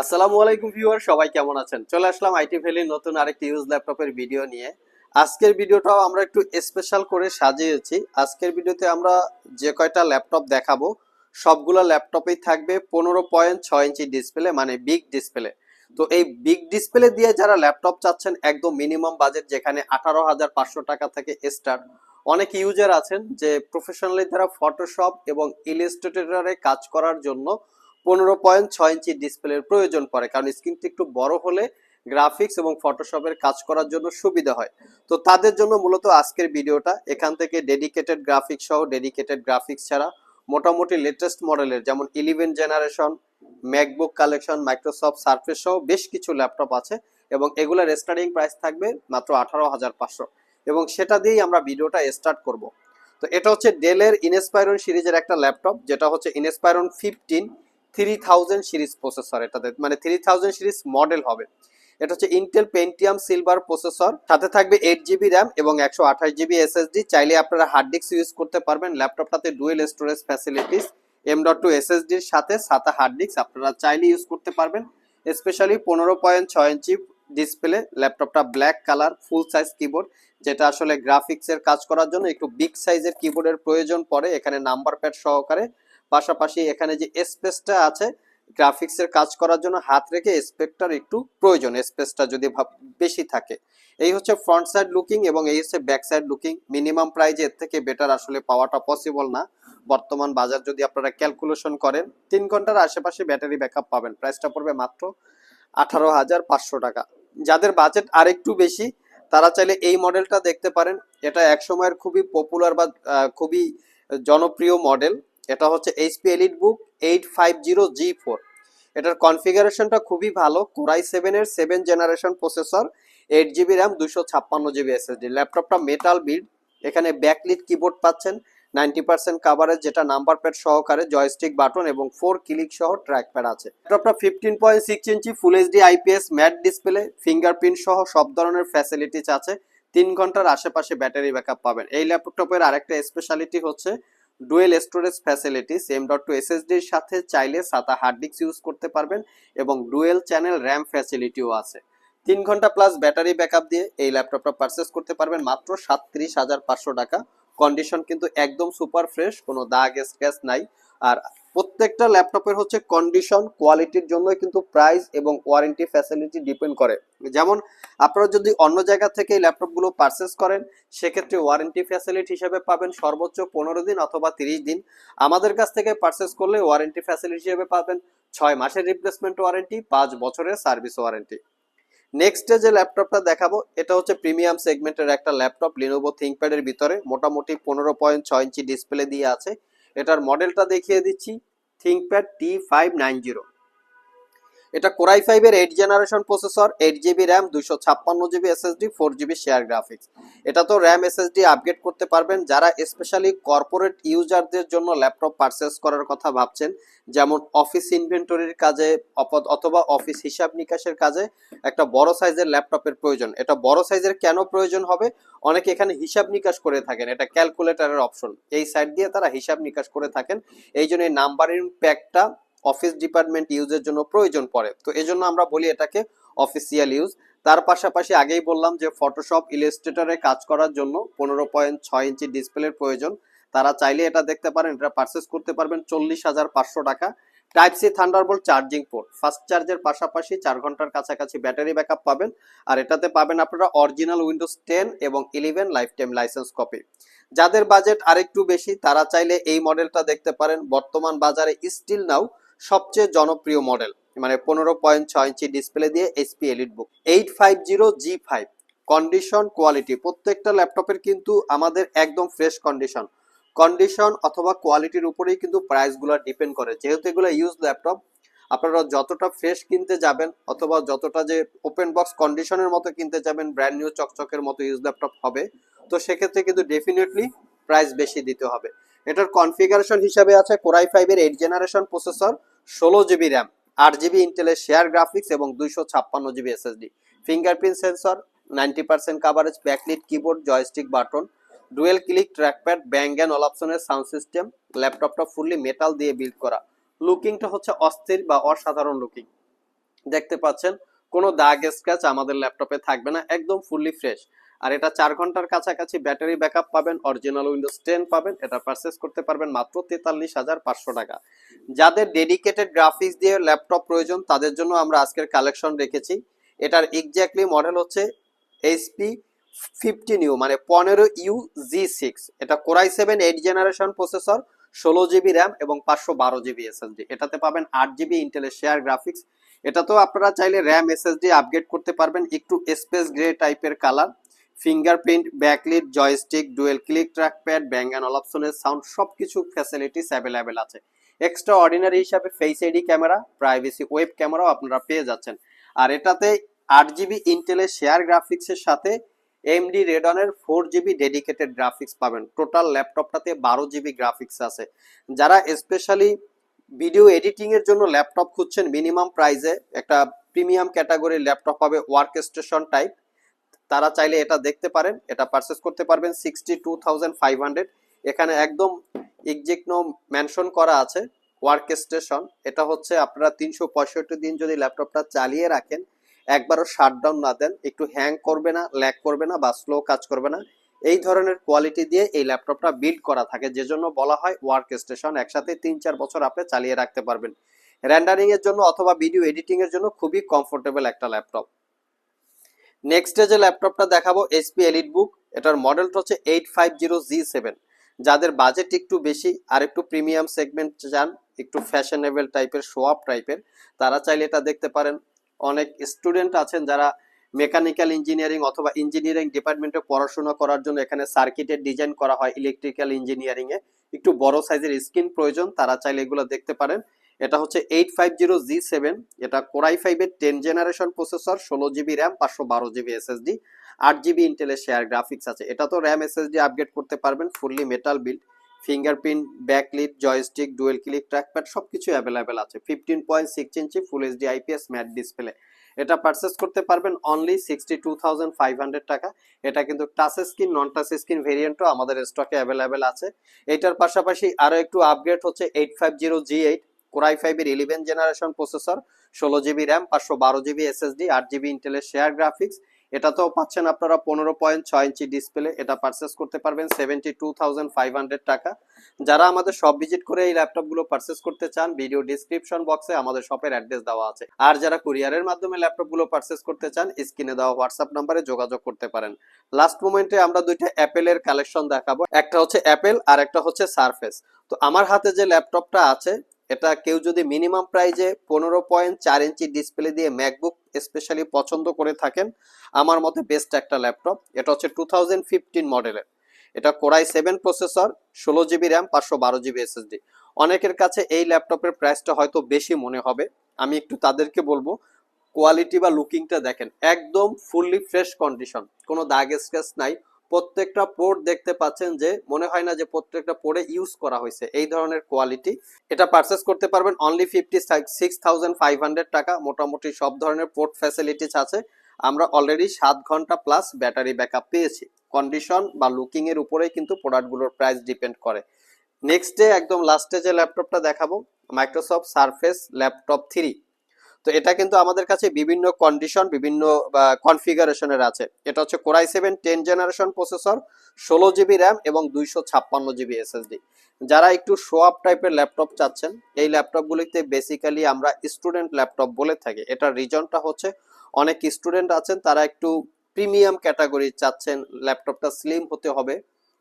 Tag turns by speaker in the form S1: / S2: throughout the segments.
S1: আসসালামু আলাইকুম ভিউয়ার, সবাই কেমন আছেন? চলে আসলাম আইটি ভ্যালির নতুন আরেকটি ইউজ ল্যাপটপের ভিডিও নিয়ে। আজকের ভিডিওটাও আমরা একটু স্পেশাল করে সাজিয়েছি। আজকের ভিডিওতে আমরা যে কয়টা ল্যাপটপ দেখাবো, সবগুলো ল্যাপটপেই থাকবে পনেরো পয়েন্ট ছয় ইঞ্চি ডিসপ্লে মানে বিগ ডিসপ্লে তো এই বিগ ডিসপ্লে দিয়ে যারা ল্যাপটপ চাচ্ছেন, একদম মিনিমাম বাজেট যেখানে আঠারো হাজার পাঁচশো টাকা থেকে স্টার্ট অনেক ইউজার আছেন যে প্রফেশনালি যারা ফটোশপ এবং ইলিস্ট্রেটরে কাজ করার জন্য পনেরো পয়েন্ট ছয় ইঞ্চি ডিসপ্লের প্রয়োজন পড়ে, কারণ স্ক্রিনটি একটু বড় হলে গ্রাফিক্স এবং ফটোশপের কাজ করার জন্য সুবিধা হয়। তো তাদের জন্য মূলত আজকের ভিডিওটা, এখান থেকে ডেডিকেটেড গ্রাফিক্স সহ ডেডিকেটেড গ্রাফিক্স ছাড়া মোটামুটি লেটেস্ট মডেলের যেমন eleven generation MacBook collection Microsoft Surface সহ বেশ কিছু ল্যাপটপ আছে এবং এগুলোর স্টার্টিং প্রাইস থাকবে মাত্র আঠারো হাজার পাঁচশো। এবং সেটা দিয়েই আমরা ভিডিওটা স্টার্ট করব। তো এটা হচ্ছে ডেলের ইনস্পাইরন সিরিজের একটা ল্যাপটপ যেটা হচ্ছে Inspiron fifteen three thousand series processor এটাতে মানে থ্রি থাউজেন্ড সিরিজ মডেল হবে। এটা হচ্ছে ইন্টেল পেন্টিয়াম সিলভার প্রসেসর সাথে থাকবে এইট জিবি র্যাম এবং একশো আঠাশ জিবি এসএসডি চাইলে আপনারা হার্ড ডিস্ক ইউজ করতে পারবেন ল্যাপটপটাতে dual storage facilities M dot two এসএসডির সাথে সাথে হার্ড ডিস্ক আপনারা চাইলে ইউজ করতে পারবেন। স্পেশালি পনেরো পয়েন্ট ছয় ইঞ্চি ডিসপ্লে ল্যাপটপটা black colour full size keyboard যেটা আসলে গ্রাফিক্সের কাজ করার জন্য একটু বিগ সাইজের কিবোর্ডের প্রয়োজন পড়ে, এখানে নাম্বার প্যাড সহকারে। পাশাপাশি এখানে যে স্পেসটা আছে গ্রাফিক্সের কাজ করার জন্য হাত রেখে স্পেকটার একটু প্রয়োজন, স্পেসটা যদি বেশি থাকে। এই হচ্ছে ফ্রন্ট সাইড লুকিং এবং এই হচ্ছে ব্যাক সাইড লুকিং মিনিমাম প্রাইজে এর থেকে বেটার আসলে পাওয়াটা পসিবল না। বর্তমান বাজার যদি আপনারা ক্যালকুলেশন করেন, তিন ঘণ্টার আশেপাশে ব্যাটারি ব্যাকআপ পাবেন। প্রাইসটা পড়বে মাত্র আঠারো হাজার পাঁচশো টাকা। যাদের বাজেট আরেকটু বেশি, তারা চাইলে এই মডেলটা দেখতে পারেন। এটা এক সময়ের খুবই পপুলার বা খুবই জনপ্রিয় মডেল এটা হচ্ছে HP EliteBook eight five zero G four এটার কনফিগারেশনটা খুবই ভালো কোরাই সেভেনের seven generation processor eight GB RAM দুশো ছাপ্পান্ন জিবি এসএসডি ল্যাপটপটা মেটাল বিল্ড এখানে ব্যাকলিট কিবোর্ড পাচ্ছেন নাইনটি পার্সেন্ট কাভারেজ যেটা নাম্বার প্যাড সহকারে জয়স্টিক বাটন এবং ফোর ক্লিক সহ ট্র্যাক প্যাড আছে ল্যাপটপটা fifteen point six inch full HD IPS matte display fingerprint সহ সব ধরনের ফ্যাসিলিটিস আছে। তিন ঘণ্টার আশেপাশে ব্যাটারি ব্যাকআপ পাবেন। এই ল্যাপটপের আরেকটা স্পেশালিটি হচ্ছে dual storage facility same dot two এসএসডির সাথে চাইলে সাতা হার্ড ডিস্ক ইউজ করতে পারবেন এবং ডুয়েল চ্যানেল র্যাম ফ্যাসিলিটিও আছে। তিন ঘণ্টা প্লাস ব্যাটারি ব্যাকআপ দিয়ে এই ল্যাপটপটা পারচেস করতে পারবেন মাত্র সাতত্রিশ হাজার পাঁচশো টাকা। কন্ডিশন কিন্তু একদম সুপার ফ্রেশ কোনো দাগ স্ক্র্যাচ নাই। আর প্রত্যেকটা ল্যাপটপের হচ্ছে কন্ডিশন কোয়ালিটির জন্য কিন্তু প্রাইস এবং ওয়ারেন্টি ফ্যাসিলিটি ডিপেন্ড করে। যেমন আপনারা যদি অন্য জায়গা থেকে এই ল্যাপটপগুলো পারচেস করেন, সেক্ষেত্রে ওয়ারেন্টি ফ্যাসিলিটি হিসেবে পাবেন সর্বোচ্চ পনেরো দিন অথবা তিরিশ দিন। আমাদের কাছ থেকে পারচেস করলে ওয়ারেন্টি ফ্যাসিলিটি হিসেবে পাবেন ছয় মাসের রিপ্লেসমেন্ট ওয়ারেন্টি পাঁচ বছরের সার্ভিস ওয়ারেন্টি নেক্সট যে ল্যাপটপটা দেখাবো, এটা হচ্ছে প্রিমিয়াম সেগমেন্টের একটা ল্যাপটপ লিনোভো থিঙ্কপ্যাডের ভিতরে। মোটামুটি পনেরো পয়েন্ট ছয় ইঞ্চি ডিসপ্লে দিয়ে আছে। এটার মডেলটা দেখিয়ে দিচ্ছি ThinkPad T five nine zero এটা কোরাই ফাইভের eight generation processor eight GB RAM দুশো ছাপ্পান্ন GB SSD four GB share graphics এটা তো র্যাম এসএসডি আপগ্রেড করতে পারবেন যারা স্পেশালি কর্পোরেট ইউজারদের জন্য ল্যাপটপ পারচেস করার কথা ভাবছেন, যেমন অফিস ইনভেন্টরির কাজে অথবা অফিস হিসাব নিকাশের কাজে একটা বড় সাইজের ল্যাপটপের প্রয়োজন। এটা বড় সাইজের কেন প্রয়োজন হবে? অনেকে এখানে হিসাব নিকাশ করে থাকেন, এটা ক্যালকুলেটরের অপশন এই সাইড দিয়ে তারা হিসাব নিকাশ করে থাকেন। এই জন্য এই নাম্বারিং প্যাকটা অফিস ডিপার্টমেন্ট ইউজের জন্য প্রয়োজন পড়ে। তো এই জন্য আমরা বলি এটাকে অফিসিয়াল ইউজ। তার পাশাপাশি আগেই বললাম যে ফটোশপ ইলাস্ট্রেটরে কাজ করার জন্য পনেরো পয়েন্ট ছয় ইঞ্চি ডিসপ্লের প্রয়োজন। তারা চাইলে এটা দেখতে পারেন, এটা পারচেস করতে পারবেন চল্লিশ হাজার পাঁচশো টাকা। Type C Thunderbolt charging port fast চার্জের পাশাপাশি চার ঘণ্টার কাছাকাছি ব্যাটারি ব্যাকআপ পাবেন। আর এটাতে পাবেন আপনারা অরিজিনাল উইন্ডোজ টেন এবং eleven life time licence copy যাদের বাজেট আরেকটু বেশি, তারা চাইলে এই মডেলটা দেখতে পারেন। বর্তমান বাজারে স্টিল নাও সবচেয়ে জনপ্রিয় মডেল মানে পনেরো পয়েন্ট ছয় ইঞ্চি ডিসপ্লে দিয়ে HP EliteBook eight five zero G five condition quality প্রত্যেকটা ল্যাপটপের কিন্তু আমাদের একদম ফ্রেশ কন্ডিশন কন্ডিশন অথবা কোয়ালিটির উপরেই কিন্তু প্রাইসগুলো ডিপেন্ড করে। যেহেতু এগুলো ইউজ ল্যাপটপ আপনারা যতটা ফ্রেশ কিনতে যাবেন অথবা যতটা যে ওপেন বক্স কন্ডিশনের মতো কিনতে যাবেন ব্র্যান্ড নিউ চকচকের মতো ইউজ ল্যাপটপ হবে, তো সেক্ষেত্রে কিন্তু ডেফিনেটলি প্রাইস বেশি দিতে হবে। এটার কনফিগারেশন হিসাবে আছে কোরাই ফাইভের এইট জেনারেশন প্রসেসর ষোলো জিবি র্যাম আট জিবি ইন্টেলের শেয়ার গ্রাফিক্স এবং দুইশো ছাপ্পান্ন GB SSD fingerprint sensor ninety percent coverage backlit keyboard joystick button dual click trackpad bang and অপশনের সাউন্ড সিস্টেম ল্যাপটপটা ফুললি মেটাল দিয়ে বিল্ড করা। লুকিংটা হচ্ছে অস্থির বা অসাধারণ লুকিং দেখতে পাচ্ছেন, কোনো দাগ স্ক্র্যাচ আমাদের ল্যাপটপে থাকবে না, একদম ফুললি ফ্রেশ আর এটা চার ঘণ্টার কাছাকাছি ব্যাটারি ব্যাকআপ পাবেন অরিজিনাল উইন্ডোজ টেন পাবেন, এটা পারচেস করতে পারবেন মাত্র তেতাল্লিশ হাজার পাঁচশো টাকা। যাদের ডেডিকেটেড গ্রাফিক্স দিয়ে ল্যাপটপ প্রয়োজন, তাদের জন্য আমরা আজকের কালেকশন রেখেছি। এটার এক্স্যাক্টলি মডেল হচ্ছে এইচপি ফিফটিন ইউ মানে পনেরো ইউ জি সিক্স এটা core i seven eight generation processor ষোলো জিবি র্যাম এবং পাঁচশো বারো জিবি এসএসডি এটাতে পাবেন আট জিবি ইন্টেলের শেয়ার গ্রাফিক্স এটা তো আপনারা চাইলে র্যাম এসএসডি আপগ্রেড করতে পারবেন, একটু স্পেস গ্রে টাইপের colour fingerprint, backlit, joystick, dual click, trackpad bang and অপশনের সাউন্ড সব কিছু ফ্যাসিলিটিস অ্যাভেলেবেল আছে। এক্সট্রা অর্ডিনারি হিসাবে face ID camera privacy web ক্যামেরাও আপনারা পেয়ে যাচ্ছেন। আর এটাতে আট জিবি ইন্টেলের শেয়ার গ্রাফিক্সের সাথে এমডি রেডনের ফোর জিবি ডেডিকেটেড গ্রাফিক্স পাবেন। টোটাল ল্যাপটপটাতে বারো জিবি গ্রাফিক্স আছে। যারা স্পেশালি ভিডিও এডিটিংয়ের জন্য ল্যাপটপ খুঁজছেন মিনিমাম প্রাইসে একটা প্রিমিয়াম ক্যাটাগরির ল্যাপটপ হবে ওয়ার্ক স্টেশন টাইপ তারা চাইলে এটা দেখতে পারেন, এটা পারচেস করতে পারবেন sixty two thousand five hundred এখানে একদম এক্সিকনো মেনশন করা আছে ওয়ার্ক স্টেশন এটা হচ্ছে আপনারা তিনশো পঁয়ষট্টি দিন যদি ল্যাপটপটা চালিয়ে রাখেন, একবারও শাটডাউন না দেন, একটু হ্যাং করবে না ল্যাগ করবে না বা স্লো কাজ করবে না। এই ধরনের কোয়ালিটি দিয়ে এই ল্যাপটপটা বিল্ড করা থাকে, যে জন্য বলা হয় ওয়ার্ক স্টেশন একসাথে তিন চার বছর আপনি চালিয়ে রাখতে পারবেন। র্যান্ডারিং এর জন্য অথবা ভিডিও এডিটিং এর জন্য খুবই কমফোর্টেবল একটা ল্যাপটপ নেক্সট যে ল্যাপটপটা দেখাবো এইচপি এলিট বুক এটার মডেলটা হচ্ছে eight five zero G seven যাদের বাজেট একটু বেশি আর একটু প্রিমিয়াম সেগমেন্ট চান, একটু ফ্যাশনেবল টাইপের আপ টাইপের তারা চাইলে এটা দেখতে পারেন। অনেক স্টুডেন্ট আছেন যারা মেকানিক্যাল ইঞ্জিনিয়ারিং অথবা ইঞ্জিনিয়ারিং ডিপার্টমেন্টে পড়াশোনা করার জন্য এখানে সার্কিটের ডিজাইন করা হয় ইলেকট্রিক্যাল ইঞ্জিনিয়ারিংয়ে একটু বড় সাইজের স্ক্রিন প্রয়োজন, তারা চাইলে এগুলো দেখতে পারেন। এটা হচ্ছে eight five zero G seven এটা কোরাই ফাইভের টেন জেনারেশন প্রসেসর ষোলো জিবি র্যাম পাঁচশো বারো জিবি এসএসডি আট জিবি ইন্টেলের শেয়ার গ্রাফিক্স আছে। এটা তো র্যাম এসএসডি আপগ্রেড করতে পারবেন fully metal build fingerprint backlit joystick dual click trackpad সবকিছু অ্যাভেলেবেল আছে। Fifteen point six inch full HD IPS matte display এটা পারচেস করতে পারবেন only sixty two thousand five hundred টাকা। এটা কিন্তু touch screen non touch screen ভেরিয়েন্টও আমাদের স্টকে অ্যাভেলেবেল আছে। এটার পাশাপাশি আরও একটু আপগ্রেড হচ্ছে eight five zero G eight core i ফাইভের ইলেভেন জেনারেশন প্রসেসর ষোলো জিবি র্যাম পাঁচশো বারো জিবি এসএসডি আট জিবি ইন্টেলের শেয়ার গ্রাফিক্স এটাতেও পাচ্ছেন আপনারা পনেরো পয়েন্ট ছয় ইঞ্চি ডিসপ্লে এটা পারচেস করতে পারবেন seventy two thousand five hundred টাকা। যারা আমাদের শপ ভিজিট করে এই ল্যাপটপগুলো পারচেস করতে চান ভিডিও ডিসক্রিপশন বক্সে আমাদের শপের অ্যাড্রেস দেওয়া আছে। আর যারা কুরিয়ারের মাধ্যমে ল্যাপটপগুলো পারচেস করতে চান স্ক্রিনে দেওয়া হোয়াটসঅ্যাপ নাম্বারে যোগাযোগ করতে পারেন। লাস্ট মোমেন্টে আমরা দুইটা অ্যাপেলের কালেকশন দেখাবো। একটা হচ্ছে অ্যাপেল আর একটা হচ্ছে সারফেস তো আমার হাতে যে ল্যাপটপটা আছে এটা কেউ যদি মিনিমাম প্রাইজে পনেরো পয়েন্ট চার ইঞ্চি ডিসপ্লে দিয়ে ম্যাকবুক স্পেশালি পছন্দ করে থাকেন, আমার মতে বেস্ট একটা ল্যাপটপ এটা হচ্ছে টু থাউজেন্ড ফিফটিন মডেলের এটা কোরাই সেভেন প্রসেসর ষোলো জিবি র্যাম পাঁচশো বারো জিবি এসএসডি অনেকের কাছে এই ল্যাপটপের প্রাইসটা হয়তো বেশি মনে হবে। আমি একটু তাদেরকে বলব কোয়ালিটি বা লুকিংটা দেখেন। একদম ফুললি ফ্রেশ কন্ডিশন কোনো দাগ স্ক্র্যাচ নাই। প্রত্যেকটা পোর্ট দেখতে পাচ্ছেন যে, মনে হয় না যে প্রত্যেকটা পোর্টে ইউজ করা হয়েছে। এই ধরনের কোয়ালিটি এটা পারচেস করতে পারবেন only fifty six thousand five hundred টাকা। মোটামুটি সব ধরনের পোর্ট ফ্যাসিলিটিস আছে। আমরা অলরেডি সাত ঘণ্টা প্লাস ব্যাটারি ব্যাকআপ পেয়েছি। কন্ডিশন বা লুকিং এর উপরেই কিন্তু প্রোডাক্টগুলোর প্রাইস ডিপেন্ড করে। নেক্সট ডে একদম লাস্টে যে ল্যাপটপটা দেখাবো মাইক্রোসফট সারফেস ল্যাপটপ থ্রি তো এটা কিন্তু আমাদের কাছে বিভিন্ন কন্ডিশন বিভিন্ন কনফিগারেশনের আছে। এটা হচ্ছে core i seven ten generation processor ষোলো জিবি র্যাম এবং দুইশো ছাপ্পান্ন জিবি এসএসডি যারা একটু শো আপ টাইপের ল্যাপটপ চাচ্ছেন, এই ল্যাপটপগুলিতে বেসিক্যালি আমরা স্টুডেন্ট ল্যাপটপ বলে থাকি। এটার রিজনটা হচ্ছে অনেক স্টুডেন্ট আছেন, তারা একটু প্রিমিয়াম ক্যাটাগরি চাচ্ছেন ল্যাপটপটা স্লিম হতে হবে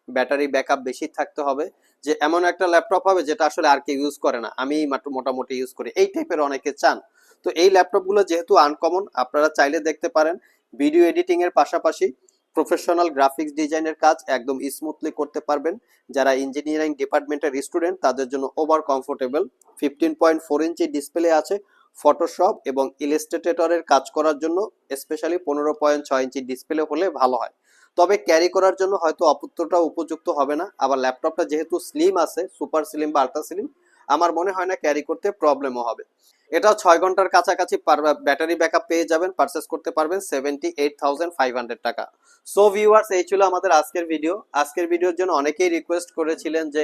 S1: ব্যাটারি ব্যাকআপ বেশি থাকতে হবে, যে এমন একটা ল্যাপটপ হবে যেটা আসলে আর কেউ ইউজ করে না। আমি মোটামুটি ইউজ করি। এই টাইপের অনেকে চান। তো এই ল্যাপটপগুলো যেহেতু আনকমন আপনারা চাইলে দেখতে পারেন। ভিডিও এডিটিং এর পাশাপাশি প্রফেশনাল গ্রাফিক্স ডিজাইনের কাজ একদম স্মুথলি করতে পারবেন। যারা ইঞ্জিনিয়ারিং ডিপার্টমেন্টের স্টুডেন্ট তাদের জন্য over comfortable fifteen point four inch display আছে ফটোশপ এবং ইলাস্ট্রেটরের কাজ করার জন্য স্পেশালি পনেরো পয়েন্ট ছয় ইঞ্চি ডিসপ্লে হলে ভালো হয়। তবে ক্যারি করার জন্য হয়তো অপুত্রটা উপযুক্ত হবে না। আবার ল্যাপটপটা যেহেতু স্লিম আছে সুপার স্লিম বা আল্ট্রা স্লিম আমার মনে হয় না ক্যারি করতে প্রবলেমও হবে। এটাও ছয় ঘণ্টার কাছাকাছি ব্যাটারি ব্যাকআপ পেয়ে যাবেন পারচেস করতে পারবেন seventy eight thousand five hundred টাকা। সো ভিউয়ার্স এই ছিল আমাদের আজকের ভিডিও আজকের ভিডিওর জন্য অনেকেই রিকোয়েস্ট করেছিলেন যে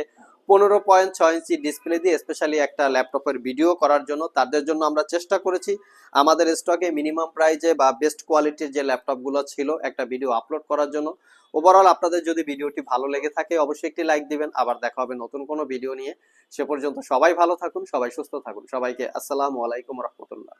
S1: পনেরো পয়েন্ট ছয় ইঞ্চি ডিসপ্লে দিয়ে স্পেশালি একটা ল্যাপটপের ভিডিও করার জন্য তাদের জন্য আমরা চেষ্টা করেছি। আমাদের স্টকে মিনিমাম প্রাইজে বা বেস্ট কোয়ালিটির যে ল্যাপটপগুলো ছিল একটা ভিডিও আপলোড করার জন্য। ওভারঅল আপনাদের যদি ভিডিওটি ভালো লেগে থাকে অবশ্যই একটি লাইক দিবেন। আবার দেখা হবে নতুন কোনো ভিডিও নিয়ে। সে পর্যন্ত সবাই ভালো থাকুন, সবাই সুস্থ থাকুন। সবাইকে আসসালামু আলাইকুম রহমতুল্লাহ।